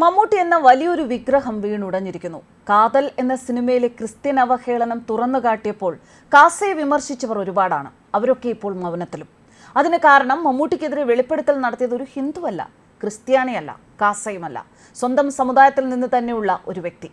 മമ്മൂട്ടി എന്ന വലിയൊരു വിഗ്രഹം വീണുടഞ്ഞിരിക്കുന്നു. കാതൽ എന്ന സിനിമയിലെ ക്രിസ്ത്യൻ അവഹേളനം തുറന്നു കാട്ടിയപ്പോൾ കാസയെ വിമർശിച്ചവർ ഒരുപാടാണ്. അവരൊക്കെ ഇപ്പോൾ മൗനത്തിലും. അതിന് കാരണം മമ്മൂട്ടിക്കെതിരെ വെളിപ്പെടുത്തൽ നടത്തിയത് ഒരു ഹിന്ദുവല്ല ക്രിസ്ത്യാനിയല്ല കാസയുമല്ല. സ്വന്തം സമുദായത്തിൽ നിന്ന് തന്നെയുള്ള ഒരു വ്യക്തി.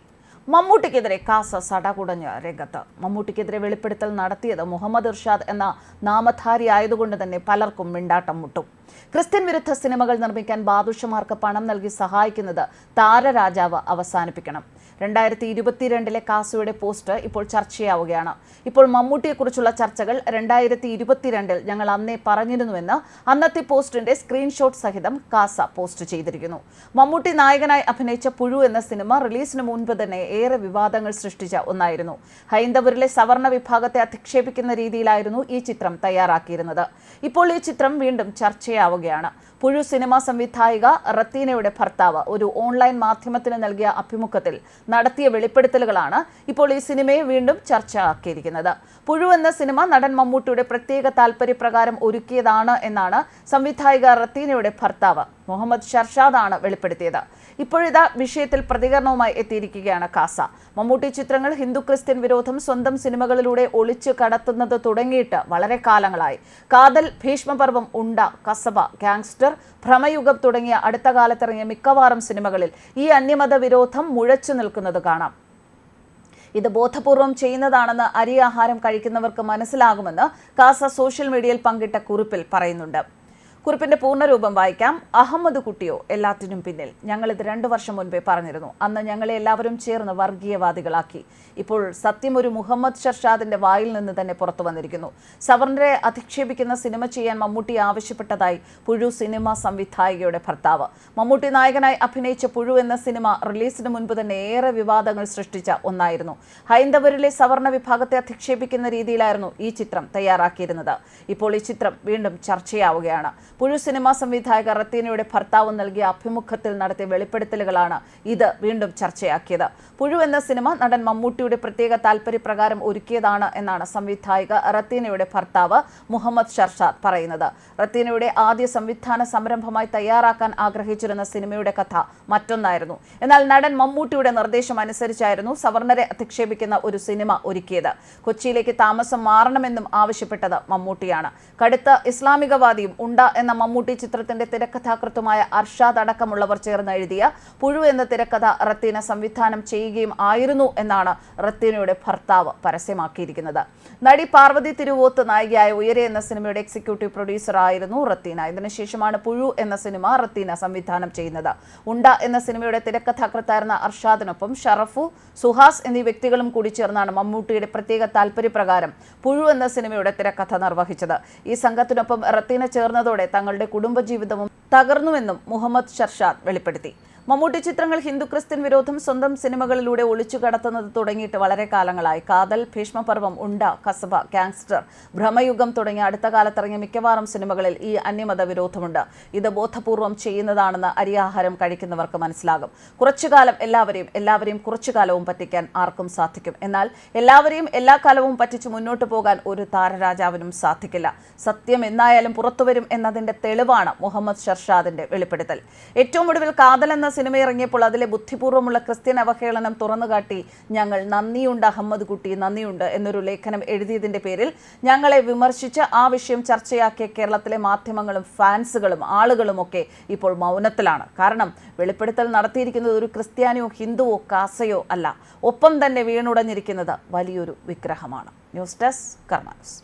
മമ്മൂട്ടിക്കെതിരെ കാസ സടകുടഞ്ഞ് രംഗത്ത്. മമ്മൂട്ടിക്കെതിരെ വെളിപ്പെടുത്തൽ നടത്തിയത് മുഹമ്മദ് ഇർഷാദ് എന്ന നാമധാരി ആയതുകൊണ്ട് തന്നെ പലർക്കും മിണ്ടാട്ടം മുട്ടും. ക്രിസ്ത്യൻ വിരുദ്ധ സിനിമകൾ നിർമ്മിക്കാൻ ബാദുഷമാർക്ക് പണം നൽകി സഹായിക്കുന്നത് താരരാജാവ് അവസാനിപ്പിക്കണം. രണ്ടായിരത്തി ഇരുപത്തിരണ്ടിലെ കാസയുടെ പോസ്റ്റ് ഇപ്പോൾ ചർച്ചയാവുകയാണ്. ഇപ്പോൾ മമ്മൂട്ടിയെക്കുറിച്ചുള്ള ചർച്ചകൾ രണ്ടായിരത്തി ഇരുപത്തിരണ്ടിൽ ഞങ്ങൾ അന്നേ പറഞ്ഞിരുന്നുവെന്ന് അന്നത്തെ പോസ്റ്റിന്റെ സ്ക്രീൻഷോട്ട് സഹിതം കാസ പോസ്റ്റ് ചെയ്തിരിക്കുന്നു. മമ്മൂട്ടി നായകനായി അഭിനയിച്ച പുഴു എന്ന സിനിമ റിലീസിന് മുൻപ് തന്നെ ഏറെ വിവാദങ്ങൾ സൃഷ്ടിച്ച ഒന്നായിരുന്നു. ഹൈന്ദവരിലെ സവർണ വിഭാഗത്തെ അധിക്ഷേപിക്കുന്ന രീതിയിലായിരുന്നു ഈ ചിത്രം തയ്യാറാക്കിയിരുന്നത്. ഇപ്പോൾ ഈ ചിത്രം വീണ്ടും ചർച്ചയാവുകയാണ്. പുഴു സിനിമാ സംവിധായിക റത്തീനയുടെ ഭർത്താവ് ഒരു ഓൺലൈൻ മാധ്യമത്തിന് നൽകിയ അഭിമുഖത്തിൽ നടത്തിയ വെളിപ്പെടുത്തലുകളാണ് ഇപ്പോൾ ഈ സിനിമയെ വീണ്ടും ചർച്ചയാക്കിയിരിക്കുന്നത്. പുഴു എന്ന സിനിമ നടൻ മമ്മൂട്ടിയുടെ പ്രത്യേക താല്പര്യപ്രകാരം ഒരുക്കിയതാണ് എന്നാണ് സംവിധായിക റത്തീനയുടെ ഭർത്താവ് മുഹമ്മദ് ഷർഷാദാണ് വെളിപ്പെടുത്തിയത്. ഇപ്പോഴിതാ വിഷയത്തിൽ പ്രതികരണവുമായി എത്തിയിരിക്കുകയാണ് കാസ. മമ്മൂട്ടി ചിത്രങ്ങൾ ഹിന്ദു ക്രിസ്ത്യൻ വിരോധം സ്വന്തം സിനിമകളിലൂടെ ഒളിച്ചു കടത്തുന്നത് തുടങ്ങിയിട്ട് വളരെ കാലങ്ങളായി. കാതൽ ഭീഷ്മപർവം ഉണ്ട കസബ ഗാങ്സ്റ്റർ ഭ്രമയുഗം തുടങ്ങിയ അടുത്ത കാലത്തിറങ്ങിയ മിക്കവാറും സിനിമകളിൽ ഈ അന്യമത വിരോധം മുഴച്ചു നിൽക്കുന്നത് കാണാം. ഇത് ബോധപൂർവം ചെയ്യുന്നതാണെന്ന് അരി ആഹാരം കഴിക്കുന്നവർക്ക് മനസ്സിലാകുമെന്ന് കാസ സോഷ്യൽ മീഡിയയിൽ പങ്കിട്ട കുറിപ്പിൽ പറയുന്നുണ്ട്. കുറിപ്പിന്റെ പൂർണരൂപം വായിക്കാം. അഹമ്മദ് കുട്ടിയോ എല്ലാത്തിനും പിന്നിൽ. ഞങ്ങൾ ഇത് രണ്ടു വർഷം മുൻപേ പറഞ്ഞിരുന്നു. അന്ന് ഞങ്ങളെ എല്ലാവരും ചേർന്ന് വർഗീയവാദികളാക്കി. ഇപ്പോൾ സത്യം ഒരു മുഹമ്മദ് ഷർഷാദിന്റെ വായിൽ നിന്ന് തന്നെ പുറത്തു വന്നിരിക്കുന്നു. സവർണരെ അധിക്ഷേപിക്കുന്ന സിനിമ ചെയ്യാൻ മമ്മൂട്ടി ആവശ്യപ്പെട്ടതായി പുഴു സിനിമ സംവിധായികയുടെ ഭർത്താവ്. മമ്മൂട്ടി നായകനായി അഭിനയിച്ച പുഴു എന്ന സിനിമ റിലീസിന് മുൻപ് തന്നെ ഏറെ വിവാദങ്ങൾ സൃഷ്ടിച്ച ഒന്നായിരുന്നു. ഹൈന്ദവരിലെ സവർണ വിഭാഗത്തെ അധിക്ഷേപിക്കുന്ന രീതിയിലായിരുന്നു ഈ ചിത്രം തയ്യാറാക്കിയിരുന്നത്. ഇപ്പോൾ ഈ ചിത്രം വീണ്ടും ചർച്ചയാവുകയാണ്. പുഴു സിനിമാ സംവിധായക റത്തീനയുടെ ഭർത്താവ് നൽകിയ അഭിമുഖത്തിൽ നടത്തിയ വെളിപ്പെടുത്തലുകളാണ് ഇത് വീണ്ടും ചർച്ചയാക്കിയത്. പുഴു എന്ന സിനിമ നടൻ മമ്മൂട്ടിയുടെ പ്രത്യേക താല്പര്യപ്രകാരം ഒരുക്കിയതാണ് എന്നാണ് സംവിധായിക റത്തീനയുടെ ഭർത്താവ് മുഹമ്മദ് ഷർഷാദ് പറയുന്നത്. റത്തീനയുടെ ആദ്യ സംവിധാന സംരംഭമായി തയ്യാറാക്കാൻ ആഗ്രഹിച്ചിരുന്ന സിനിമയുടെ കഥ മറ്റൊന്നായിരുന്നു. എന്നാൽ നടൻ മമ്മൂട്ടിയുടെ നിർദ്ദേശം അനുസരിച്ചായിരുന്നു സവർണരെ അധിക്ഷേപിക്കുന്ന ഒരു സിനിമ ഒരുക്കിയത്. കൊച്ചിയിലേക്ക് താമസം മാറണമെന്നും ആവശ്യപ്പെട്ടത് മമ്മൂട്ടിയാണ്. കടുത്ത ഇസ്ലാമികവാദിയും ഉണ്ട എന്ന മമ്മൂട്ടി ചിത്രത്തിന്റെ തിരക്കഥാകൃത്തുമായ അർഷാദ് അടക്കമുള്ളവർ ചേർന്ന് എഴുതിയ പുഴു എന്ന തിരക്കഥ റത്തീന സംവിധാനം ചെയ്യുകയും ആയിരുന്നു എന്നാണ് റത്തീനയുടെ ഭർത്താവ് പരസ്യമാക്കിയിരിക്കുന്നത്. നടി പാർവതി തിരുവോത്ത് നായികയായ ഉയരെ എന്ന സിനിമയുടെ എക്സിക്യൂട്ടീവ് പ്രൊഡ്യൂസർ ആയിരുന്നു റത്തീന. ഇതിനുശേഷമാണ് പുഴു എന്ന സിനിമ റത്തീന സംവിധാനം ചെയ്യുന്നത്. ഉണ്ട എന്ന സിനിമയുടെ തിരക്കഥാകൃത്തായിരുന്ന അർഷാദിനൊപ്പം ഷറഫു സുഹാസ് എന്നീ വ്യക്തികളും കൂടി ചേർന്നാണ് മമ്മൂട്ടിയുടെ പ്രത്യേക താല്പര്യപ്രകാരം പുഴു എന്ന സിനിമയുടെ തിരക്കഥ നിർവഹിച്ചത്. ഈ സംഘത്തിനൊപ്പം റത്തീന ചേർന്നതോടെ തങ്ങളുടെ കുടുംബജീവിതവും തകർന്നുവെന്നും മുഹമ്മദ് ഷർഷാദ് വെളിപ്പെടുത്തി മമ്മൂട്ടി ചിത്രങ്ങൾ ഹിന്ദു ക്രിസ്ത്യൻ വിരോധം സ്വന്തം സിനിമകളിലൂടെ ഒളിച്ചു കടത്തുന്നത് തുടങ്ങിയിട്ട് വളരെ കാലങ്ങളായി. കാതൽ ഭീഷ്മപർവം ഉണ്ട കസബ ഗാങ്സ്റ്റർ ഭ്രമയുഗം തുടങ്ങിയ അടുത്ത കാലത്തിറങ്ങിയ മിക്കവാറും സിനിമകളിൽ ഈ അന്യമത വിരോധമുണ്ട്. ഇത് ബോധപൂർവം ചെയ്യുന്നതാണെന്ന് അരിയാഹാരം കഴിക്കുന്നവർക്ക് മനസ്സിലാകും. കുറച്ചുകാലം എല്ലാവരെയും എല്ലാവരെയും കുറച്ചു കാലവും പറ്റിക്കാൻ ആർക്കും സാധിക്കും. എന്നാൽ എല്ലാവരെയും എല്ലാ കാലവും പറ്റിച്ച് മുന്നോട്ട് പോകാൻ ഒരു താരരാജാവിനും സാധിക്കില്ല. സത്യം എന്നായാലും പുറത്തുവരും എന്നതിന്റെ തെളിവാണ് മുഹമ്മദ് ഷർഷാദിന്റെ വെളിപ്പെടുത്തൽ. ഏറ്റവും ഒടുവിൽ കാതൽ എന്ന സിനിമ ഇറങ്ങിയപ്പോൾ അതിലെ ബുദ്ധിപൂർവമുള്ള ക്രിസ്ത്യൻ അവഹേളനം തുറന്നുകാട്ടി ഞങ്ങൾ നന്ദിയുണ്ട് അഹമ്മദ് കുട്ടി നന്ദിയുണ്ട് എന്നൊരു ലേഖനം എഴുതിയതിന്റെ പേരിൽ ഞങ്ങളെ വിമർശിച്ച് ആ വിഷയം ചർച്ചയാക്കിയ കേരളത്തിലെ മാധ്യമങ്ങളും ഫാൻസുകളും ആളുകളുമൊക്കെ ഇപ്പോൾ മൗനത്തിലാണ്. കാരണം വെളിപ്പെടുത്തൽ നടത്തിയിരിക്കുന്നത് ഒരു ക്രിസ്ത്യാനിയോ ഹിന്ദുവോ കാസയോ അല്ല. ഒപ്പം തന്നെ വീണുടഞ്ഞിരിക്കുന്നത് വലിയൊരു വിഗ്രഹമാണ്. News desk കർമാനസ്